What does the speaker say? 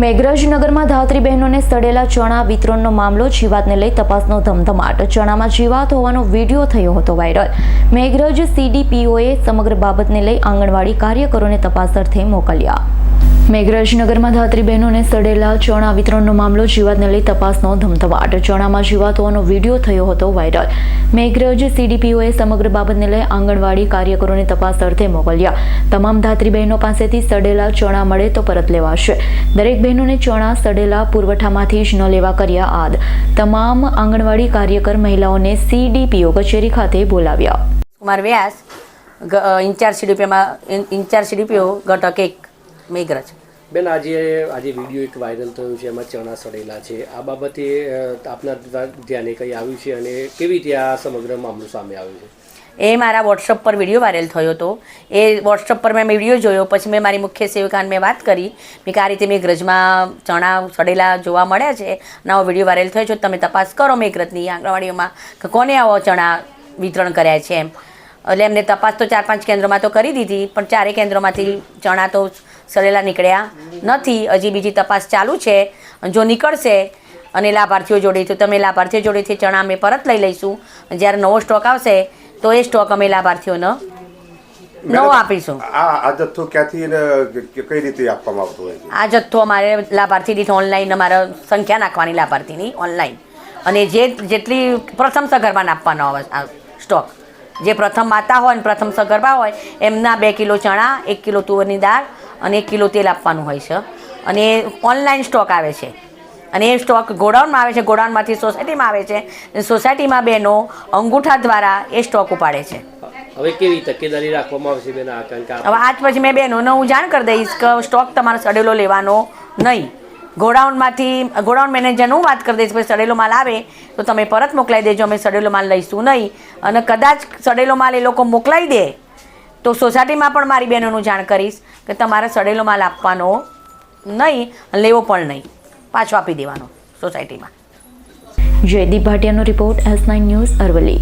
મેઘરજનગરમાં ધાત્રી બહેનોને સડેલા ચણા વિતરણનો મામલો જીવાતને લઈ તપાસનો ધમધમાટ. ચણામાં જીવાત હોવાનો વીડિયો થયો હતો વાયરલ. મેઘરજ સીડીપીઓએ સમગ્ર બાબતને લઈ આંગણવાડી કાર્યકરોને તપાસ અર્થે મોકલ્યા. મેઘરજનગરમાં ધાત્રી બહેનોને સડેલા ચણા વિતરણનો મામલો જીવાતને લઈ તપાસનો ધમધમાટ. ચણામાં જીવાત હોવાનો વીડિયો થયો હતો વાયરલ. મેઘરજ સીડીપીઓએ સમગ્ર બાબતને લઈ આંગણવાડી કાર્યકરોને તપાસ અર્થે મોકલ્યા. તમામ ધાત્રી બહેનો પાસેથી સડેલા ચણા મળે તો પરત લેવાશે. દરેક બહેનોને ચણા સડેલા પુરવઠામાંથી જ ન લેવા કર્યા આદ. તમામ આંગણવાડી કાર્યકર મહિલાઓને સીડીપીઓ કચેરી ખાતે બોલાવ્યા. કુમાર વ્યાસ ઇન્ચાર્જ સીડીપીમાં, ઇન્ચાર્જ સીડીપીઓ, ઘટક એક. મેઘરજ. બેન આજે આજે વીડિયો એક વાયરલ થયો છે એમાં ચણા સડેલા છે. આ બાબતે આપના ધ્યાને કંઈ આવ્યું છે અને કેવી રીતે આ સમગ્ર મામલો સામે આવ્યો છે? એ મારા વોટ્સઅપ પર વીડિયો વાયરલ થયો હતો. એ વોટ્સઅપ પર મેં વીડિયો જોયો પછી મેં મારી મુખ્ય સેવિકાને મેં વાત કરી મેં કે આ રીતે મેઘરજમાં ચણા સડેલા જોવા મળ્યા છે અને આવો વીડિયો વાયરલ થયો છે તમે તપાસ કરો મેઘરજની આંગણવાડીઓમાં કે કોને આવો ચણા વિતરણ કર્યા છે એમ. એટલે એમને તપાસ તો ચાર પાંચ કેન્દ્રોમાં તો કરી દીધી પણ ચારેય કેન્દ્રોમાંથી ચણા તો સડેલા નીકળ્યા નથી. હજી બીજી તપાસ ચાલુ છે. જો નીકળશે અને લાભાર્થીઓ જોડે તો તમે લાભાર્થીઓ જોડેથી ચણા અમે પરત લઈ લઈશું. જ્યારે નવો સ્ટોક આવશે તો એ સ્ટોક અમે લાભાર્થીઓને નવો આપીશું. આ જથ્થો ક્યાંથી કઈ રીતે આપવામાં આવતો હોય આ જથ્થો અમારે લાભાર્થી દીઠ ઓનલાઈન અમારે સંખ્યા નાખવાની લાભાર્થીની ઓનલાઈન અને જે જેટલી પ્રથમ સગર્ભાને આપવાનો આવે સ્ટોક. જે પ્રથમ માતા હોય ને પ્રથમ સગર્ભા હોય એમના બે કિલો ચણા એક કિલો તુવરની દાળ અને એક કિલો તેલ આપવાનું હોય છે. અને ઓનલાઈન સ્ટોક આવે છે. અને એ સ્ટોક ગોડાઉનમાં આવે છે. ગોડાઉનમાંથી સોસાયટીમાં આવે છે. સોસાયટીમાં બહેનો અંગૂઠા દ્વારા એ સ્ટોક ઉપાડે છે. હવે કેવી તકેદારી રાખવામાં આવશે બેન આ? કારણ કે હવે આજ પછી મેં બહેનોને હું જાણ કરી દઈશ કે સ્ટોક તમારે સડેલો લેવાનો નહીં. ગોડાઉનમાંથી, ગોડાઉન મેનેજરને વાત કરી દઈશ, ભાઈ સડેલો માલ આવે તો તમે પરત મોકલાવી દેજો, અમે સડેલો માલ લઈશું નહીં. અને કદાચ સડેલો માલ એ લોકો મોકલાવી દે, તો સોસાયટીમાં પણ મારી બહેનોનું જાણ કરીશ કે તમારે સડેલો માલ આપવાનો નહીં, લેવો પણ નહીં. પાછો આપી દેવાનો સોસાયટીમાં. Jaydeep ભાટિયાનો report S nine news Aravalli.